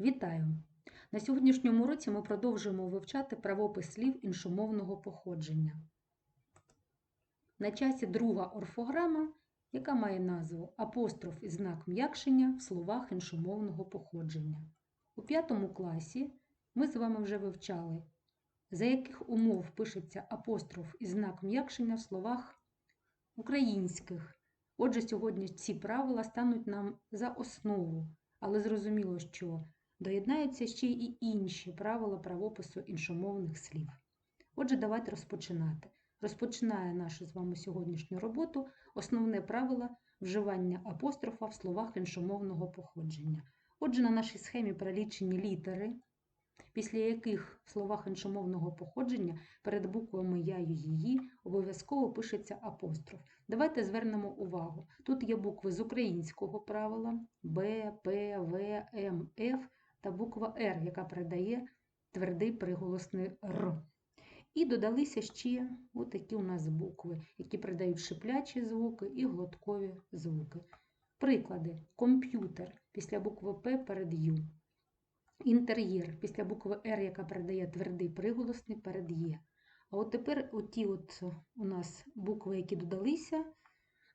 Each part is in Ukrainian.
Вітаю! На сьогоднішньому уроці ми продовжуємо вивчати правопис слів іншомовного походження. На часі друга орфограма, яка має назву апостроф і знак м'якшення в словах іншомовного походження. У п'ятому класі ми з вами вже вивчали, за яких умов пишеться апостроф і знак м'якшення в словах українських. Отже, сьогодні ці правила стануть нам за основу, але зрозуміло, що доєднаються ще й інші правила правопису іншомовних слів. Отже, давайте розпочинати. Розпочинає нашу з вами сьогоднішню роботу основне правило вживання апострофа в словах іншомовного походження. Отже, на нашій схемі перелічені літери, після яких в словах іншомовного походження перед буквами я і її обов'язково пишеться апостроф. Давайте звернемо увагу. Тут є букви з українського правила Б, П, В, М, Ф та буква Р, яка передає твердий приголосний Р. І додалися ще отакі у нас букви, які передають шиплячі звуки і глоткові звуки. Приклади: комп'ютер після букви П перед Ю. Інтер'єр після букви Р, яка передає твердий приголосний перед Є. А от тепер оті от у нас букви, які додалися,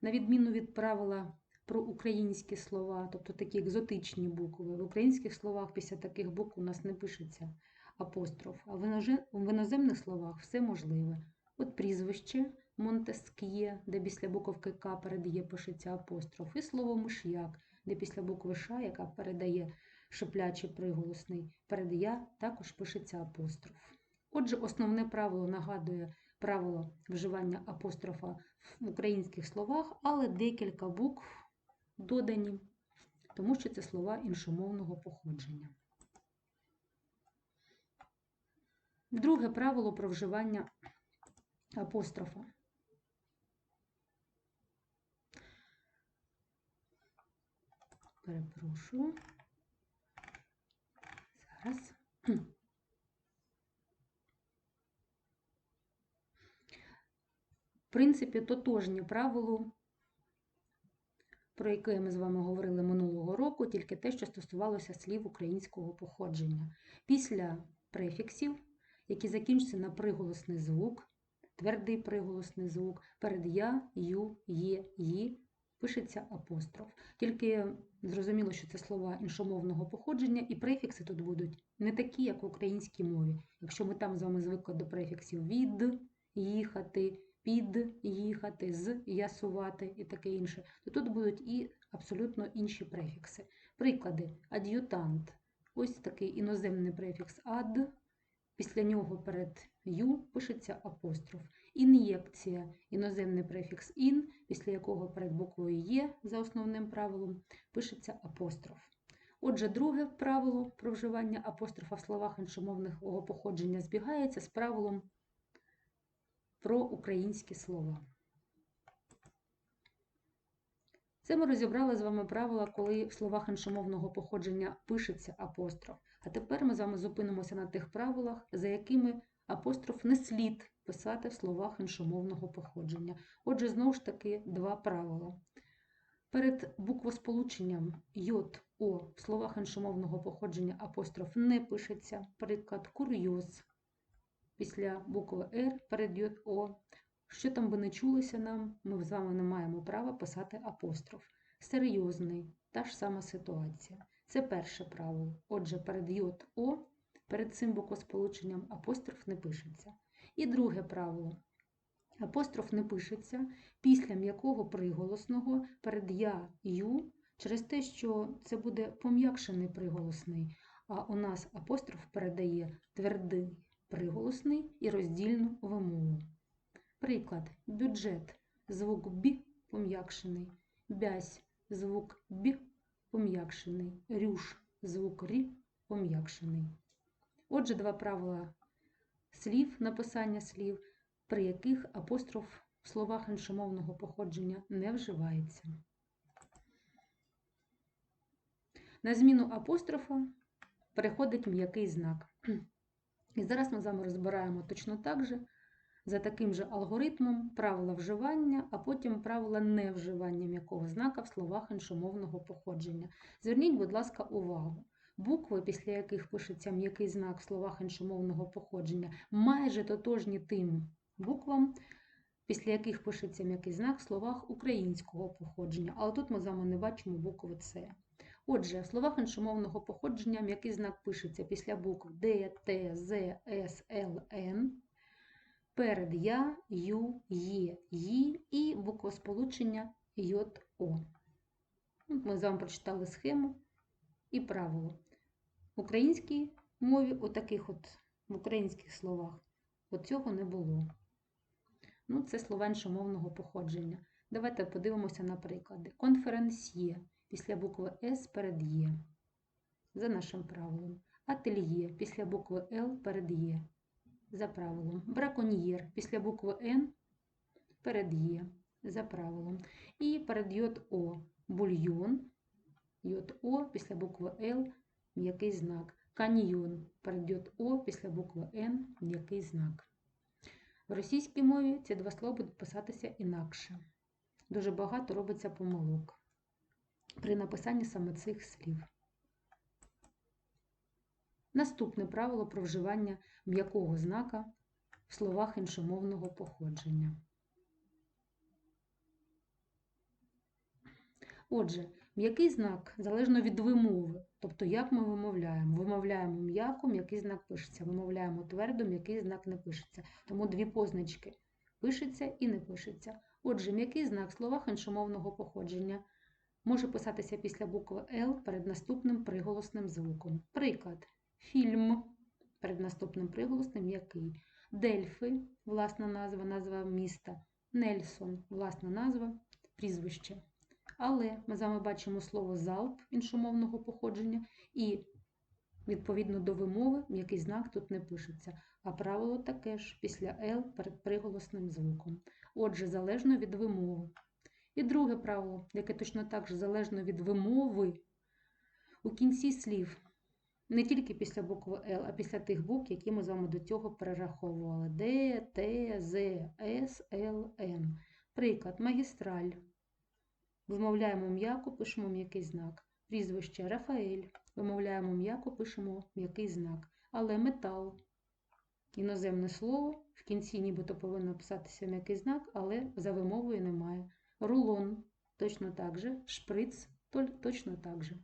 на відміну від правила про українські слова, тобто такі екзотичні букви. В українських словах після таких букв у нас не пишеться апостроф, а в іноземних словах все можливе. От прізвище Монтеск'є, де після буковки К передає пишеться апостроф, і слово миш'як, де після букви Ш, яка передає шиплячий приголосний, перед я також пишеться апостроф. Отже, основне правило нагадує правило вживання апострофа в українських словах, але декілька букв додані, тому що це слова іншомовного походження. Друге правило про вживання апострофа. Перепрошую. Зараз. В принципі, тотожні правилу, про яке ми з вами говорили минулого року, тільки те, що стосувалося слів українського походження. Після префіксів, які закінчуються на приголосний звук, твердий приголосний звук, перед я, ю, є, ї, пишеться апостроф. Тільки зрозуміло, що це слова іншомовного походження, і префікси тут будуть не такі, як в українській мові. Якщо ми там з вами звикли до префіксів від, їхати, під їхати, з і таке інше, то тут будуть і абсолютно інші префікси. Приклади: ад'ютант. Ось такий іноземний префікс ад. Після нього перед ю пишеться апостроф. Ін'єкція іноземний префікс ін, після якого перед буквою є за основним правилом пишеться апостроф. Отже, друге правило про вживання апострофа в словах іншомовного походження збігається з правилом про українські слова. Це ми розібрали з вами правила, коли в словах іншомовного походження пишеться апостроф. А тепер ми з вами зупинимося на тих правилах, за якими апостроф не слід писати в словах іншомовного походження. Отже, знову ж таки, два правила. Перед буквосполученням йод О в словах іншомовного походження апостроф не пишеться. Приклад курйоз після букви Р перед О. Що там би не чулося нам, ми з вами не маємо права писати апостроф. Серйозний та ж сама ситуація. Це перше правило. Отже, перед йод О, перед цим буквосполученням апостроф не пишеться. І друге правило. Апостроф не пишеться після м'якого приголосного перед я ю, через те, що це буде пом'якшений приголосний, а у нас апостроф передає твердий приголосний і роздільну вимову. Приклад, бюджет, звук Б пом'якшений, бязь, звук Б пом'якшений, рюш, звук Рі пом'якшений. Отже, два правила слів, написання слів, при яких апостроф в словах іншомовного походження не вживається. На зміну апострофа переходить м'який знак. Зараз ми з вами розбираємо точно так же, за таким же алгоритмом правила вживання, а потім правила невживання м'якого знака в словах іншомовного походження. Зверніть, будь ласка, увагу. букви, після яких пишеться м'який знак в словах іншомовного походження, майже тотожні тим буквам, після яких пишеться м'який знак в словах українського походження. Але тут ми з вами не бачимо букви С. Отже, в словах іншомовного походження м'який знак пишеться після букв Д, Т, З, С, Л, Н, перед Я, Ю, Є, Ї і буквосполучення Й, О. Ми з вами прочитали схему і правило. В українській мові, у таких от в українських словах, от цього не було. Ну, це слова іншомовного походження. Давайте подивимося на приклади. Конференсьє після букви С перед Є. За нашим правилом. Ательє після букви Л перед Є. За правилом. Браконьєр після букви Н перед Є. За правилом. І перед ЙО бульйон. ЙО після букви Л м'який знак. Каньйон перед ЙО після букви Н м'який знак. В російській мові ці два слова будуть писатися інакше. Дуже багато робиться помилок при написанні саме цих слів. Наступне правило про вживання м'якого знака в словах іншомовного походження. Отже, м'який знак залежно від вимови, тобто як ми вимовляємо. Вимовляємо м'яко, м'який знак пишеться, вимовляємо твердо, м'який знак не пишеться. Тому дві позначки пишеться і не пишеться. Отже, м'який знак в словах іншомовного походження може писатися після букви Л перед наступним приголосним звуком. Приклад, фільм перед наступним приголосним м'який. Дельфи власна назва, назва міста. Нельсон власна назва, прізвище. Але ми з вами бачимо слово залп іншомовного походження, і, відповідно до вимови, м'який знак тут не пишеться. А правило таке ж після Л перед приголосним звуком. Отже, залежно від вимови. І друге правило, яке точно так же залежно від вимови, у кінці слів, не тільки після букви Л, а після тих букв, які ми з вами до цього перераховували: Д, Т, З, С, Л, Н. Приклад, магістраль. Вимовляємо м'яко, пишемо м'який знак. Прізвище Рафаель. Вимовляємо м'яко, пишемо м'який знак. Але метал. Іноземне слово. В кінці нібито повинно писатися м'який знак, але за вимовою немає. Рулон точно так же. Шприц точно так же.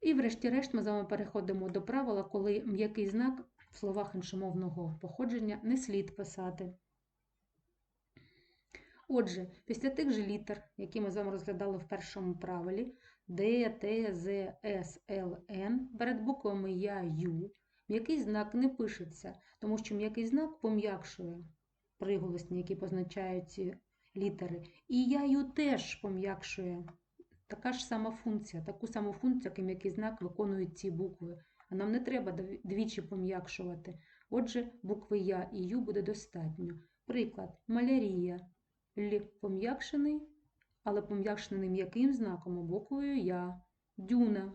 І, врешті-решт, ми з вами переходимо до правила, коли м'який знак в словах іншомовного походження не слід писати. Отже, після тих же літер, які ми з вами розглядали в першому правилі, Д, Т, З, С, Л, Н, перед буквами Я, Ю, м'який знак не пишеться, тому що м'який знак пом'якшує приголосні, які позначають ці літери. І я ю теж пом'якшує. Така ж сама функція, таку саму функцію, як і знак виконують ці букви. А нам не треба двічі пом'якшувати. Отже, букви Я і Ю буде достатньо. Приклад, малярія. Л пом'якшений, але пом'якшений м'яким знаком буквою Я. Дюна.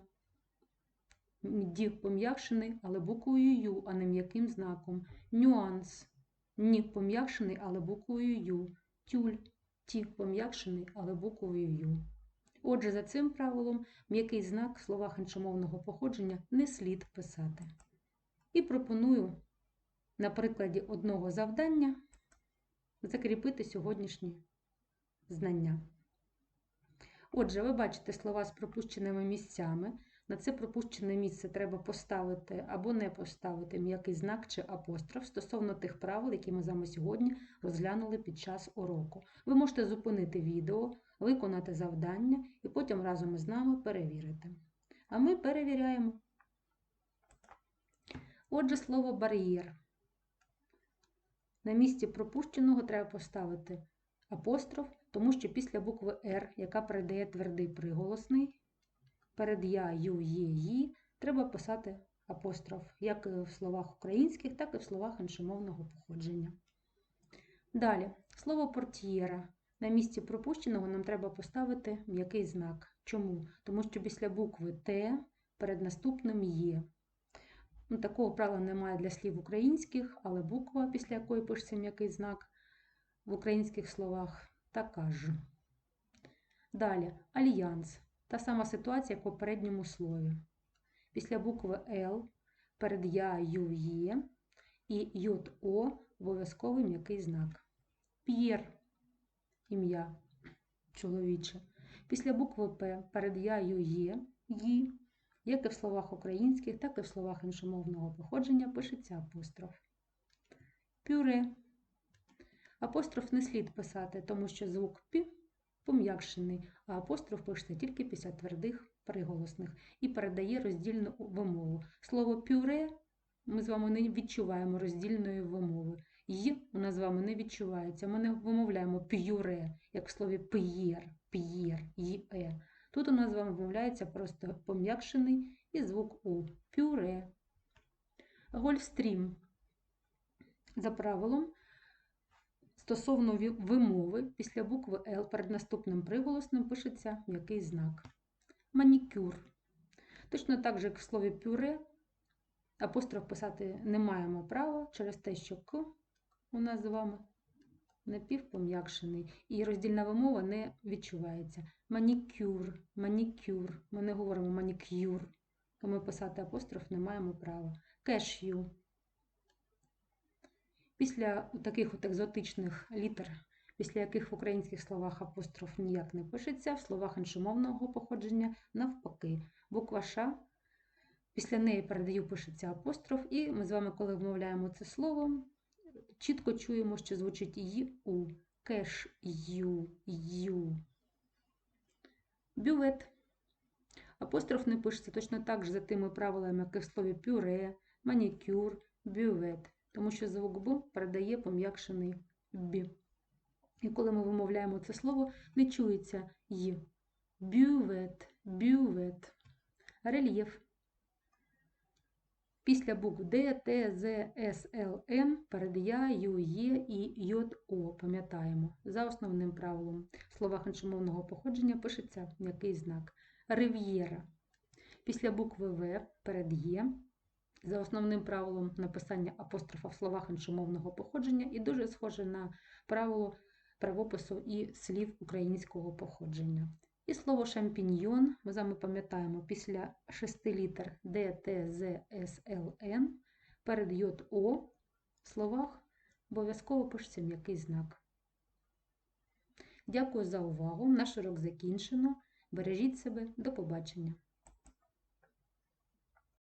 Ді пом'якшений, але буквою Ю, а не м'яким знаком. Нюанс. Ні пом'якшений, але буквою Ю. Тюль. Ті пом'якшений, але буквою Ю. Отже, за цим правилом м'який знак в словах іншомовного походження не слід писати. І пропоную на прикладі одного завдання закріпити сьогоднішні знання. Отже, ви бачите слова з пропущеними місцями. На це пропущене місце треба поставити або не поставити м'який знак чи апостроф стосовно тих правил, які ми з вами сьогодні розглянули під час уроку. Ви можете зупинити відео, виконати завдання і потім разом із нами перевірити. А ми перевіряємо. Отже, слово бар'єр. На місці пропущеного треба поставити апостроф, тому що після букви Р, яка передає твердий приголосний, перед я, ю, є, ї треба писати апостроф, як в словах українських, так і в словах іншомовного походження. Далі, слово портьєра. На місці пропущеного нам треба поставити м'який знак. Чому? Тому що після букви Т перед наступним є. Ну, Такого правила немає для слів українських, але буква, після якої пишеться м'який знак в українських словах, така ж. Далі альянс Та сама ситуація, як в попередньому слові. Після букви Л перед Я, Ю, Є і Й, О обов'язковий м'який знак. П'єр ім'я чоловіче. Після букви П перед Я, Ю, Є, Ї, як і в словах українських, так і в словах іншомовного походження пишеться апостроф. Пюре. Апостроф не слід писати, тому що звук П пом'якшений, а апостроф пишеться тільки після твердих приголосних і передає роздільну вимову. Слово пюре ми з вами не відчуваємо роздільної вимови. Й у нас з вами не відчувається. Ми не вимовляємо п'юре, як в слові п'єр, п'єр, є. Тут у нас з вами вимовляється просто пом'якшений і звук У. Пюре. Гольфстрім. За правилом, стосовно вимови, після букви Л перед наступним приголосним пишеться м'який знак. Манікюр. Точно так же, як в слові пюре, апостроф писати не маємо права через те, що К у нас з вами напівпом'якшений, і роздільна вимова не відчувається. Манікюр, манікюр. Ми не говоримо манікюр, тому писати апостроф не маємо права. Кешю. Після таких от екзотичних літер, після яких в українських словах апостроф ніяк не пишеться, в словах іншомовного походження навпаки. Буква Ш, після неї передаю пишеться апостроф, і ми з вами, коли вмовляємо це слово, чітко чуємо, що звучить ю, кеш, ю, ю. Бювет. Апостроф не пишеться точно так же за тими правилами, як і в слові пюре, манікюр, бювет, тому що звук Б передає пом'якшений Б. І коли ми вимовляємо це слово, не чується Й. Бювет, бювет. Рельєф. Після букв Д, Т, З, С, Л, перед Я, Ю, Є і Й, О. Пам'ятаємо. За основним правилом в словах іншомовного походження пишеться м'який знак. Рив'єра. Після букви В перед Є. За основним правилом написання апострофа в словах іншомовного походження і дуже схоже на правило правопису і слів українського походження. І слово шампіньйон ми з вами пам'ятаємо після шести літер Д, перед Й, О в словах обов'язково пишеться м'який знак. Дякую за увагу. Наш урок закінчено. Бережіть себе. До побачення.